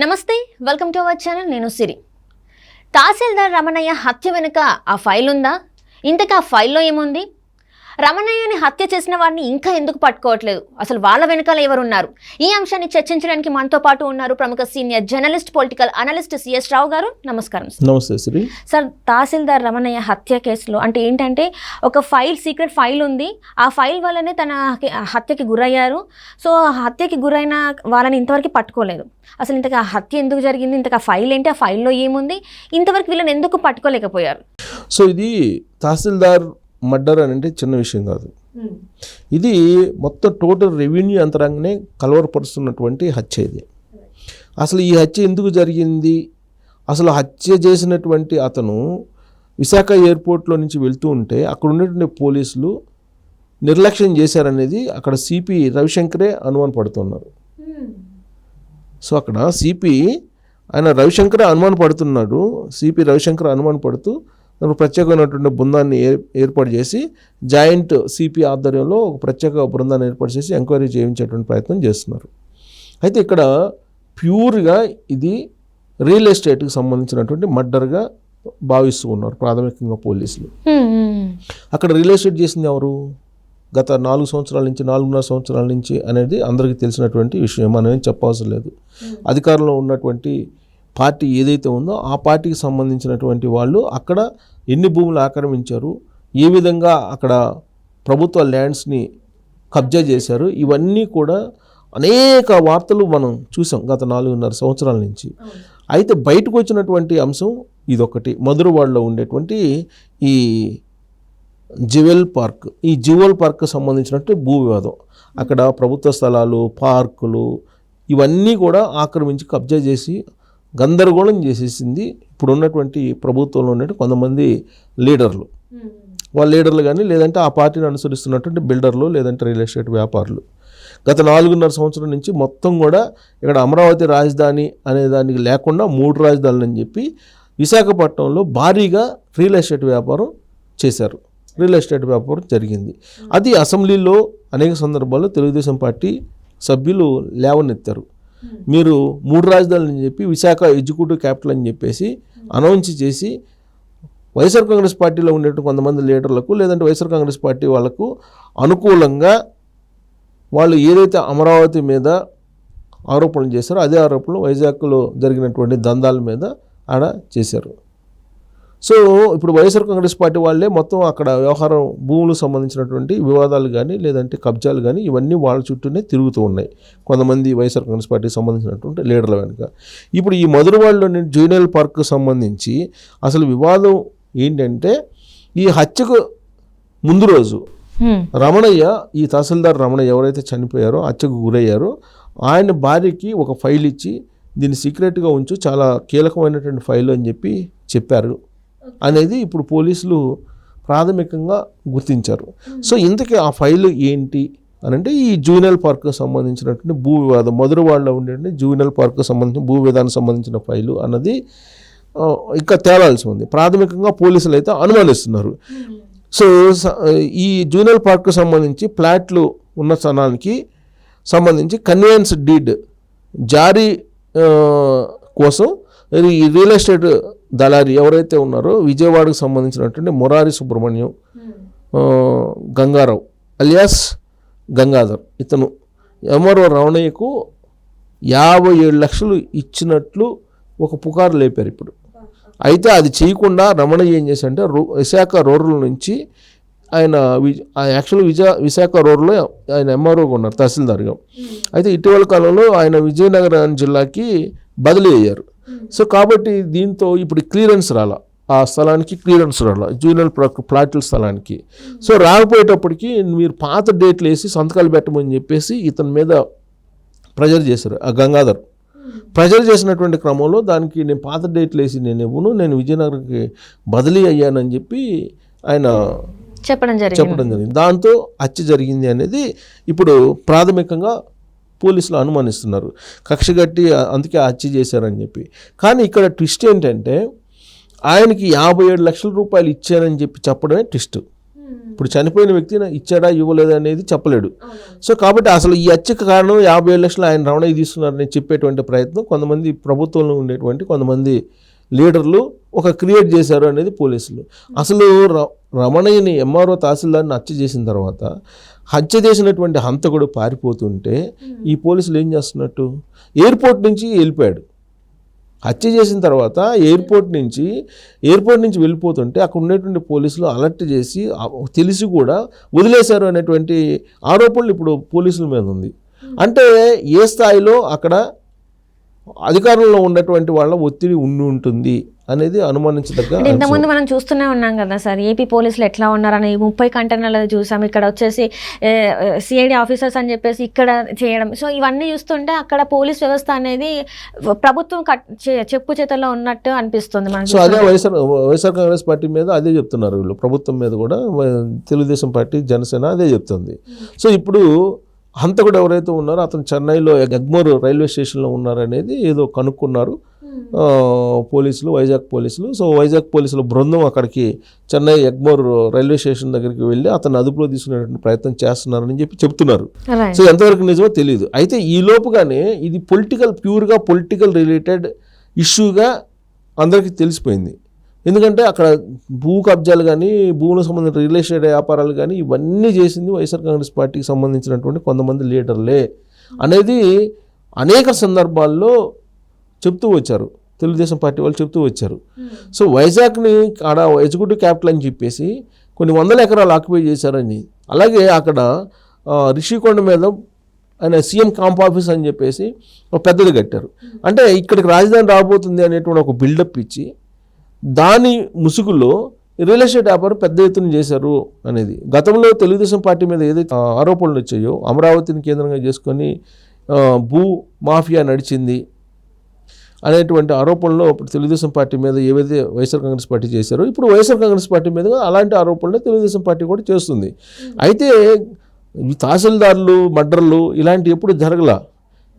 నమస్తే welcome to our channel నేను సిరి. తహసీల్దార్ రమణయ్య హత్య వెనుక ఆ ఫైల్ ఉందా ఇంతకు ఆ ఫైల్లో ఏముంది? రమణయ్యని హత్య చేసిన వారిని ఇంకా ఎందుకు పట్టుకోవట్లేదు? అసలు వాళ్ళ వెనకాల ఎవరున్నారు? ఈ అంశాన్ని చర్చించడానికి మనతో పాటు ఉన్నారు ప్రముఖ senior journalist political analyst CS Rao గారు. నమస్కారం సార్. నమస్తే శ్రీ. సార్ తహసీల్దార్ రమణయ్య హత్య కేసులో అంటే ఏంటంటే ఒక ఫైల్ సీక్రెట్ ఫైల్ ఉంది. ఆ ఫైల్ వల్లనే తన హత్యకి గురయ్యారు. సో ఆ హత్యకి గురైన వాళ్ళని ఇంతవరకు పట్టుకోలేదు. అసలు ఇంతకు ఆ హత్య ఎందుకు జరిగింది? ఇంతకు ఆ ఫైల్ ఏంటి? ఆ ఫైల్లో ఏముంది? ఇంతవరకు వీళ్ళని ఎందుకు పట్టుకోలేకపోయారు? సో ఇది తహసీల్దార్ మర్డర్ అని అంటే చిన్న విషయం కాదు. ఇది మొత్తం టోటల్ రెవెన్యూ యంత్రాంగనే కలవరపరుస్తున్నటువంటి హత్య ఇది. అసలు ఈ హత్య ఎందుకు జరిగింది? అసలు హత్య చేసినటువంటి అతను విశాఖ ఎయిర్పోర్ట్లో నుంచి వెళ్తూ ఉంటే అక్కడ ఉన్నటువంటి పోలీసులు నిర్లక్ష్యం చేశారనేది అక్కడ సిపి రవిశంకరే అనుమాన పడుతున్నారు. సో అక్కడ సిపి ఆయన రవిశంకర్ అనుమాన పడుతున్నాడు. సిపి రవిశంకర్ అనుమాన పడుతూ ప్రత్యేకమైనటువంటి బృందాన్ని ఏర్పాటు చేసి జాయింట్ సిపి ఆధ్వర్యంలో ఒక ప్రత్యేక బృందాన్ని ఏర్పాటు చేసి ఎంక్వైరీ చేయించేటువంటి ప్రయత్నం చేస్తున్నారు. అయితే ఇక్కడ ప్యూర్గా ఇది రియల్ ఎస్టేట్కి సంబంధించినటువంటి మర్డర్గా భావిస్తూ ఉన్నారు ప్రాథమికంగా పోలీసులు. అక్కడ రియల్ ఎస్టేట్ చేసింది ఎవరు? గత నాలుగు సంవత్సరాల నుంచి నాలుగున్నర సంవత్సరాల నుంచి అనేది అందరికీ తెలిసినటువంటి విషయం. మనం ఏం చెప్పవసరం లేదు. అధికారంలో ఉన్నటువంటి పార్టీ ఏదైతే ఉందో ఆ పార్టీకి సంబంధించినటువంటి వాళ్ళు అక్కడ ఎన్ని భూములు ఆక్రమించారు ఏ విధంగా అక్కడ ప్రభుత్వ ల్యాండ్స్ని కబ్జా చేశారు ఇవన్నీ కూడా అనేక వార్తలు మనం చూసాం గత నాలుగున్నర సంవత్సరాల నుంచి. అయితే బయటకు వచ్చినటువంటి అంశం ఇదొకటి. మధురవాడలో ఉండేటువంటి ఈ జివెల్ పార్క్. ఈ జివెల్ పార్క్ సంబంధించినట్టు భూ వివాదం. అక్కడ ప్రభుత్వ స్థలాలు పార్కులు ఇవన్నీ కూడా ఆక్రమించి కబ్జా చేసి గందరగోళం చేసేసింది. ఇప్పుడున్నటువంటి ప్రభుత్వంలో ఉన్నట్టు కొంతమంది లీడర్లు. వాళ్ళ లీడర్లు కానీ లేదంటే ఆ పార్టీని అనుసరిస్తున్నటువంటి బిల్డర్లు లేదంటే రియల్ ఎస్టేట్ వ్యాపారులు. గత నాలుగున్నర సంవత్సరం నుంచి మొత్తం కూడా ఇక్కడ అమరావతి రాజధాని అనే దానికి లేకుండా మూడు రాజధానులు అని చెప్పి విశాఖపట్నంలో భారీగా రియల్ ఎస్టేట్ వ్యాపారం చేశారు. రియల్ ఎస్టేట్ వ్యాపారం జరిగింది. అది అసెంబ్లీలో అనేక సందర్భాల్లో తెలుగుదేశం పార్టీ సభ్యులు లేవనెత్తారు. మీరు మూడు రాజధానులు అని చెప్పి విశాఖ ఎగ్జిక్యూటివ్ క్యాపిటల్ అని చెప్పేసి అనౌన్స్ చేసి వైఎస్ఆర్ కాంగ్రెస్ పార్టీలో ఉండేటువంటి కొంతమంది లీడర్లకు లేదంటే వైఎస్ఆర్ కాంగ్రెస్ పార్టీ వాళ్ళకు అనుకూలంగా వాళ్ళు ఏదైతే అమరావతి మీద ఆరోపణలు చేశారో అదే ఆరోపణలు వైజాగ్లో జరిగినటువంటి దందాల మీద ఆడ చేశారు. సో ఇప్పుడు వైఎస్ఆర్ కాంగ్రెస్ పార్టీ వాళ్ళే మొత్తం అక్కడ వ్యవహారం భూములకు సంబంధించినటువంటి వివాదాలు కానీ లేదంటే కబ్జాలు కానీ ఇవన్నీ వాళ్ళ చుట్టూనే తిరుగుతూ ఉన్నాయి. కొంతమంది వైఎస్ఆర్ కాంగ్రెస్ పార్టీకి సంబంధించినటువంటి లీడర్ల వెనుక. ఇప్పుడు ఈ మధురవాడలోని జూనియల్ పార్క్ సంబంధించి అసలు వివాదం ఏంటంటే ఈ హత్యకు ముందు రోజు రమణయ్య ఈ తహసీల్దార్ రమణయ్య ఎవరైతే చనిపోయారో హత్యకు గురయ్యారో ఆయన భార్యకి ఒక ఫైల్ ఇచ్చి దీన్ని సీక్రెట్గా ఉంచు చాలా కీలకమైనటువంటి ఫైల్ అని చెప్పి చెప్పారు. అనేది ఇప్పుడు పోలీసులు ప్రాథమికంగా గుర్తించారు. సో ఇంతకీ ఆ ఫైల్ ఏంటి అని అంటే ఈ జూనియల్ పార్క్ సంబంధించినటువంటి భూ వివాదం మధురవాడలో ఉండేటువంటి జూనియల్ పార్క్ సంబంధించిన భూ వివాదానికి సంబంధించిన ఫైలు అన్నది ఇంకా తేలాల్సి ఉంది. ప్రాథమికంగా పోలీసులు అయితే అనుమానిస్తున్నారు. సో స- ఈ జూనియర్ పార్క్ సంబంధించి ప్లాట్లు ఉన్న స్థలానికి సంబంధించి కన్వీనియన్స్ డీడ్ జారీ కోసం ఈ రియల్ ఎస్టేట్ దళారి ఎవరైతే ఉన్నారో విజయవాడకు సంబంధించినటువంటి మురారి సుబ్రహ్మణ్యం గంగారావు అలియాస్ గంగాధర్ ఇతను ఎంఆర్ఓ రమణయ్యకు యాభై ఏడు లక్షలు ఇచ్చినట్లు ఒక పుకారు లేపారు ఇప్పుడు. అయితే అది చేయకుండా రమణయ్య ఏం చేశాడంటే రూ- విశాఖ రూరల్ నుంచి ఆయన యాక్చువల్ విజయ విశాఖ రూరల్లో ఆయన ఎంఆర్ఓగా ఉన్నారు తహసీల్దార్గా. అయితే ఇటీవల కాలంలో ఆయన విజయనగరం జిల్లాకి బదిలీ అయ్యారు. సో కాబట్టి దీంతో ఇప్పుడు క్లియరెన్స్ రాలా. ఆ స్థలానికి క్లియరెన్స్ రాలా. జూనియర్ ప్లాట్ల స్థలానికి. సో రాకపోయేటప్పటికి మీరు పాత డేట్లు వేసి సంతకాలు పెట్టమని చెప్పేసి ఇతని మీద ప్రెజర్ చేశారు. ఆ గంగాధర్. ప్రెజర్ చేసినటువంటి క్రమంలో దానికి నేను పాత డేట్లు వేసి నేను ఇవ్వను నేను విజయనగరంకి బదిలీ అయ్యానని చెప్పి ఆయన చెప్పడం జరిగింది. చెప్పడం జరిగింది. దాంతో హత్య జరిగింది అనేది ఇప్పుడు ప్రాథమికంగా పోలీసులు అనుమానిస్తున్నారు. కక్షగట్టి అందుకే హత్య చేశారని చెప్పి. కానీ ఇక్కడ ట్విస్ట్ ఏంటంటే ఆయనకి యాభై ఏడు లక్షల రూపాయలు ఇచ్చారని చెప్పి చెప్పడమే ట్విస్ట్. ఇప్పుడు చనిపోయిన వ్యక్తి ఇచ్చాడా ఇవ్వలేదా అనేది చెప్పలేడు. సో కాబట్టి అసలు ఈ హత్యకు కారణం యాభై ఏడు లక్షలు ఆయన రమణయ్య తీసుకున్నారని చెప్పేటువంటి ప్రయత్నం కొంతమంది ప్రభుత్వంలో ఉండేటువంటి కొంతమంది లీడర్లు ఒక క్రియేట్ చేశారు అనేది పోలీసులు. అసలు రమణయ్యని ఎంఆర్ఓ తహసీల్దార్ని హత్య చేసిన తర్వాత హత్య చేసినటువంటి హంతకుడు పారిపోతుంటే ఈ పోలీసులు ఏం చేస్తున్నట్టు? ఎయిర్పోర్ట్ నుంచి వెళ్ళిపోయాడు. హత్య చేసిన తర్వాత ఎయిర్పోర్ట్ నుంచి ఎయిర్పోర్ట్ నుంచి వెళ్ళిపోతుంటే అక్కడ ఉండేటువంటి పోలీసులు అలర్ట్ చేసి తెలిసి కూడా వదిలేశారు అనేటువంటి ఆరోపణలు ఇప్పుడు పోలీసుల మీద ఉంది. అంటే ఏ స్థాయిలో అక్కడ అధికారంలో ఉన్నటువంటి వాళ్ళ ఒత్తిడి ఉండి ఉంటుంది? అనేది అనుమానించదగ్గ. ఇంతకుముందు మనం చూస్తూనే ఉన్నాం కదా సార్ ఏపీ పోలీసులు ఎట్లా ఉన్నారని ముప్పై కంటైనర్లు చూసాం ఇక్కడ వచ్చేసి సిఐడి ఆఫీసర్స్ అని చెప్పేసి ఇక్కడ చేయడం. సో ఇవన్నీ చూస్తుంటే అక్కడ పోలీస్ వ్యవస్థ అనేది ప్రభుత్వం చెప్పు చేతల్లో ఉన్నట్టు అనిపిస్తుంది మనకి. సో అదే వైఎస్ఆర్ వైఎస్ఆర్ కాంగ్రెస్ పార్టీ మీద అదే చెప్తున్నారు వీళ్ళు. ప్రభుత్వం మీద కూడా తెలుగుదేశం పార్టీ జనసేన అదే చెప్తుంది. సో ఇప్పుడు హంతకుడు ఎవరైతే ఉన్నారో అతను చెన్నైలో ఎగ్మోర్ రైల్వే స్టేషన్లో ఉన్నారనేది ఏదో కనుక్కున్నారు. పోలీసులు వైజాగ్ పోలీసులు. సో వైజాగ్ పోలీసుల బృందం అక్కడికి చెన్నై ఎగ్మోర్ రైల్వే స్టేషన్ దగ్గరికి వెళ్ళి అతను అదుపులో తీసుకునేటువంటి ప్రయత్నం చేస్తున్నారని చెప్పి చెప్తున్నారు. సో ఎంతవరకు నిజమో తెలియదు అయితే ఈ లోపుగానే ఇది పొలిటికల్ ప్యూర్గా పొలిటికల్ రిలేటెడ్ ఇష్యూగా అందరికీ తెలిసిపోయింది. ఎందుకంటే అక్కడ భూ కబ్జాలు కానీ భూములకు సంబంధించిన రియల్ ఎస్టేట్ వ్యాపారాలు కానీ ఇవన్నీ చేసింది వైఎస్ఆర్ కాంగ్రెస్ పార్టీకి సంబంధించినటువంటి కొంతమంది లీడర్లే. అనేది అనేక సందర్భాల్లో చెప్తూ వచ్చారు. తెలుగుదేశం పార్టీ వాళ్ళు చెప్తూ వచ్చారు. సో వైజాగ్ని ఆడ ఎగ్జిక్యూటివ్ క్యాపిటల్ అని చెప్పేసి కొన్ని వందల ఎకరాలు ఆక్యుపై చేశారని. అలాగే అక్కడ రిషికొండ మీద ఆయన సీఎం క్యాంప్ ఆఫీస్ అని చెప్పేసి ఒక పెద్దది కట్టారు. అంటే ఇక్కడికి రాజధాని రాబోతుంది అనేటువంటి ఒక బిల్డప్ ఇచ్చి దాని ముసుగులో రియల్ ఎస్టేట్ వ్యాపారం పెద్ద ఎత్తున చేశారు అనేది. గతంలో తెలుగుదేశం పార్టీ మీద ఏదైతే ఆరోపణలు వచ్చాయో అమరావతిని కేంద్రంగా చేసుకొని భూ మాఫియా నడిచింది అనేటువంటి ఆరోపణలు అప్పుడు తెలుగుదేశం పార్టీ మీద ఏవైతే వైఎస్ఆర్ కాంగ్రెస్ పార్టీ చేశారో ఇప్పుడు వైఎస్ఆర్ కాంగ్రెస్ పార్టీ మీద అలాంటి ఆరోపణలు తెలుగుదేశం పార్టీ కూడా చేస్తుంది. అయితే తహసీల్దార్లు మర్డర్లు ఇలాంటివి ఎప్పుడు జరగల.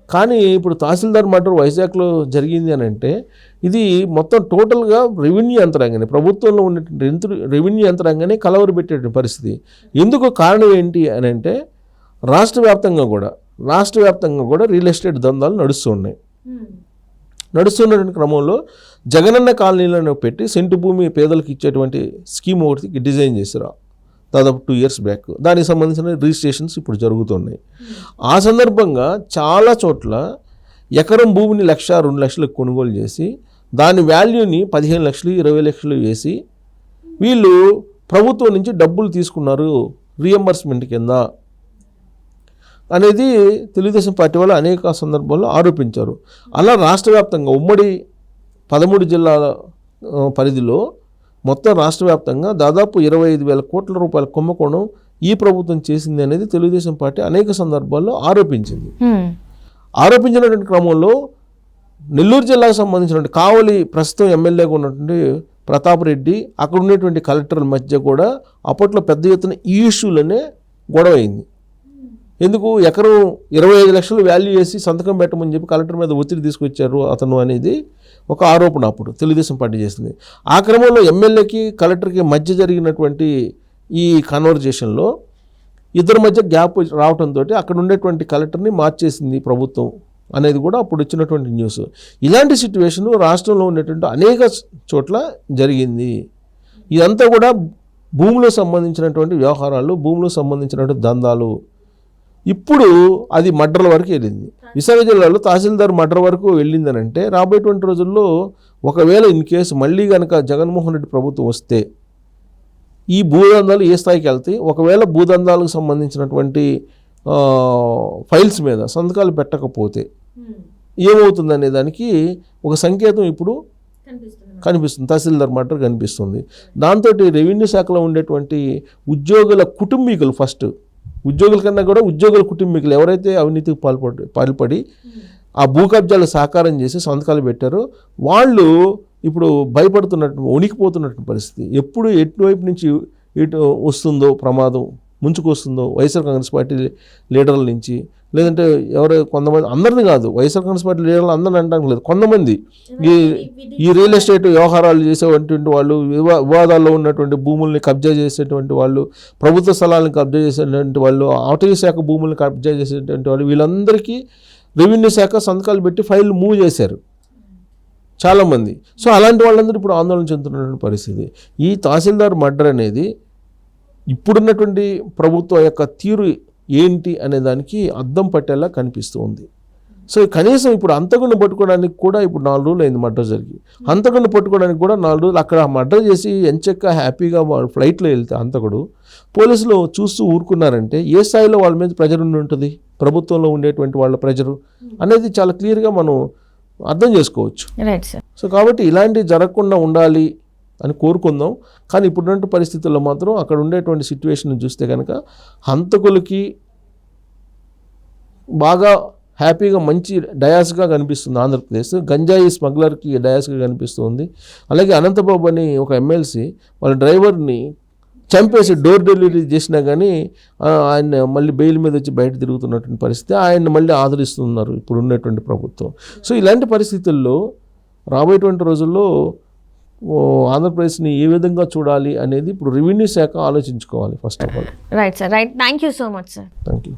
కానీ ఇప్పుడు తహసీల్దార్ మర్డర్ వైజాగ్లో జరిగింది అని అంటే ఇది మొత్తం టోటల్గా రెవెన్యూ యంత్రాంగానే ప్రభుత్వంలో ఉన్నటువంటి రెవెన్యూ యంత్రాంగానే కలవరబెట్టే పరిస్థితి. ఎందుకు కారణం ఏంటి అని అంటే రాష్ట్ర వ్యాప్తంగా కూడా రాష్ట్ర వ్యాప్తంగా కూడా రియల్ ఎస్టేట్ దందాలు నడుస్తూ ఉన్నాయి. నడుస్తున్నటువంటి క్రమంలో జగనన్న కాలనీలను పెట్టి సెంటు భూమి పేదలకు ఇచ్చేటువంటి స్కీమ్ ఒకటి డిజైన్ చేశారు. దాదాపు టూ ఇయర్స్ బ్యాక్ దానికి సంబంధించిన రిజిస్ట్రేషన్స్ ఇప్పుడు జరుగుతున్నాయి. ఆ సందర్భంగా చాలా చోట్ల ఎకరం భూమిని లక్ష రెండు లక్షలకు కొనుగోలు చేసి దాని వాల్యూని పదిహేను లక్షలు ఇరవై లక్షలు వేసి వీళ్ళు ప్రభుత్వం నుంచి డబ్బులు తీసుకున్నారు రియంబర్స్మెంట్ కింద. అనేది తెలుగుదేశం పార్టీ వాళ్ళు అనేక సందర్భాల్లో ఆరోపించారు. అలా రాష్ట్ర వ్యాప్తంగా ఉమ్మడి పదమూడు జిల్లాల పరిధిలో మొత్తం రాష్ట్ర వ్యాప్తంగా దాదాపు ఇరవై ఐదు వేల కోట్ల రూపాయల కుంభకోణం ఈ ప్రభుత్వం చేసింది అనేది తెలుగుదేశం పార్టీ అనేక సందర్భాల్లో ఆరోపించింది. ఆరోపించినటువంటి క్రమంలో నెల్లూరు జిల్లాకు సంబంధించినటువంటి కావలి ప్రస్తుతం ఎమ్మెల్యేగా ఉన్నటువంటి ప్రతాప్ రెడ్డి అక్కడ ఉన్నటువంటి కలెక్టర్ల మధ్య కూడా అప్పట్లో పెద్ద ఎత్తున ఈ ఇష్యూలనే గొడవ అయింది ఎందుకు ఎకరం ఇరవై ఐదు లక్షలు వాల్యూ వేసి సంతకం పెట్టమని చెప్పి కలెక్టర్ మీద ఒత్తిడి తీసుకొచ్చారు అతను అనేది ఒక ఆరోపణ అప్పుడు తెలుగుదేశం పార్టీ చేసింది. ఆ క్రమంలో ఎమ్మెల్యేకి కలెక్టర్కి మధ్య జరిగినటువంటి ఈ కన్వర్జేషన్లో ఇద్దరి మధ్య గ్యాప్ రావడంతో అక్కడ ఉండేటువంటి కలెక్టర్ని మార్చేసింది ప్రభుత్వం అనేది కూడా అప్పుడు వచ్చినటువంటి న్యూస్ ఇలాంటి సిచ్యువేషన్ రాష్ట్రంలో ఉన్నటువంటి అనేక చోట్ల జరిగింది. ఇదంతా కూడా భూములకు సంబంధించినటువంటి వ్యవహారాలు భూములకు సంబంధించినటువంటి దందాలు ఇప్పుడు అది మడ్రల వరకు వెళ్ళింది. విశాఖ జిల్లాలో తహసీల్దార్ మడ్ర వరకు వెళ్ళిందని అంటే రాబోయేటువంటి రోజుల్లో ఒకవేళ ఇన్ కేసు మళ్ళీ కనుక జగన్మోహన్ రెడ్డి ప్రభుత్వం వస్తే ఈ భూదందాలు ఏ స్థాయికి వెళ్తాయి? ఒకవేళ భూదందాలకు సంబంధించినటువంటి ఫైల్స్ మీద సంతకాలు పెట్టకపోతే ఏమవుతుందనే దానికి ఒక సంకేతం ఇప్పుడు కనిపిస్తుంది. తహసీల్దార్ మటర్ కనిపిస్తుంది. దాంతో రెవెన్యూ శాఖలో ఉండేటువంటి ఉద్యోగుల కుటుంబీకులు ఫస్ట్ ఉద్యోగుల కన్నా కూడా ఉద్యోగుల కుటుంబీకులు ఎవరైతే అవినీతికి పాల్పడి పాల్పడి ఆ భూ కబ్జాలు సాకారం చేసి సంతకాలు పెట్టారో వాళ్ళు ఇప్పుడు భయపడుతున్నట్టు వణికిపోతున్నట్టు పరిస్థితి. ఎప్పుడు ఎటువైపు నుంచి ఇటు వస్తుందో ప్రమాదం ముంచుకొస్తుందో వైఎస్ఆర్ కాంగ్రెస్ పార్టీ లీడర్ల నుంచి లేదంటే ఎవరు కొంతమంది అందరిని కాదు. వైఎస్ఆర్ కాంగ్రెస్ పార్టీ లీడర్లు అందరిని అనడానికి లేదు. కొంతమంది. ఈ ఈ రియల్ ఎస్టేట్ వ్యవహారాలు చేసేటువంటి వాళ్ళు వివా- వివాదాల్లో ఉన్నటువంటి భూముల్ని కబ్జా చేసేటువంటి వాళ్ళు ప్రభుత్వ స్థలాలను కబ్జా చేసేటువంటి వాళ్ళు ఆటవీ శాఖ భూముల్ని కబ్జా చేసేటువంటి వాళ్ళు వీళ్ళందరికీ రెవెన్యూ శాఖ సంతకాలు పెట్టి ఫైల్ మూవ్ చేశారు. చాలామంది. సో అలాంటి వాళ్ళందరూ ఇప్పుడు ఆందోళన చెందుతున్నటువంటి పరిస్థితి. ఈ తహసీల్దార్ మర్డర్ అనేది ఇప్పుడున్నటువంటి ప్రభుత్వం యొక్క తీరు ఏంటి అనే దానికి అద్దం పట్టేలా కనిపిస్తూ ఉంది. సో కనీసం ఇప్పుడు అంతకుని పట్టుకోవడానికి కూడా ఇప్పుడు నాలుగు రోజులు అయింది మర్డర్ జరిగి. అంతకుని పట్టుకోవడానికి కూడా నాలుగు రోజులు అక్కడ మర్డర్ చేసి ఎంచక్క హ్యాపీగా వాళ్ళు ఫ్లైట్లో వెళ్తే అంతకుడు పోలీసులు చూస్తూ ఊరుకున్నారంటే ఏ స్థాయిలో వాళ్ళ మీద ప్రెజర్ ఉండి ఉంటుంది? ప్రభుత్వంలో ఉండేటువంటి వాళ్ళ ప్రెజరు అనేది చాలా క్లియర్గా మనం అర్థం చేసుకోవచ్చు. సో కాబట్టి ఇలాంటివి జరగకుండా ఉండాలి అని కోరుకుందాం. కానీ ఇప్పుడున్న పరిస్థితుల్లో మాత్రం అక్కడ ఉండేటువంటి సిచ్యువేషన్ చూస్తే కనుక హంతకులకి బాగా హ్యాపీగా మంచి డయాస్గా కనిపిస్తుంది ఆంధ్రప్రదేశ్. గంజాయి స్మగ్లర్కి డయాస్గా కనిపిస్తుంది. అలాగే అనంతబాబు అని ఒక ఎమ్మెల్సీ వాళ్ళ డ్రైవర్ని చంపేసి డోర్ డెలివరీ చేసినా కానీ ఆయన మళ్ళీ బెయిల్ మీద వచ్చి బయట తిరుగుతున్నటువంటి పరిస్థితి ఆయన్ని మళ్ళీ ఆదరిస్తున్నారు ఇప్పుడు ఉన్నటువంటి ప్రభుత్వం. సో ఇలాంటి పరిస్థితుల్లో రాబోయేటువంటి రోజుల్లో ఆంధ్రప్రదేశ్ని ఏ విధంగా చూడాలి అనేది ఇప్పుడు రెవెన్యూ శాఖ ఆలోచించుకోవాలి first of all. Right sir right thank you so much sir thank you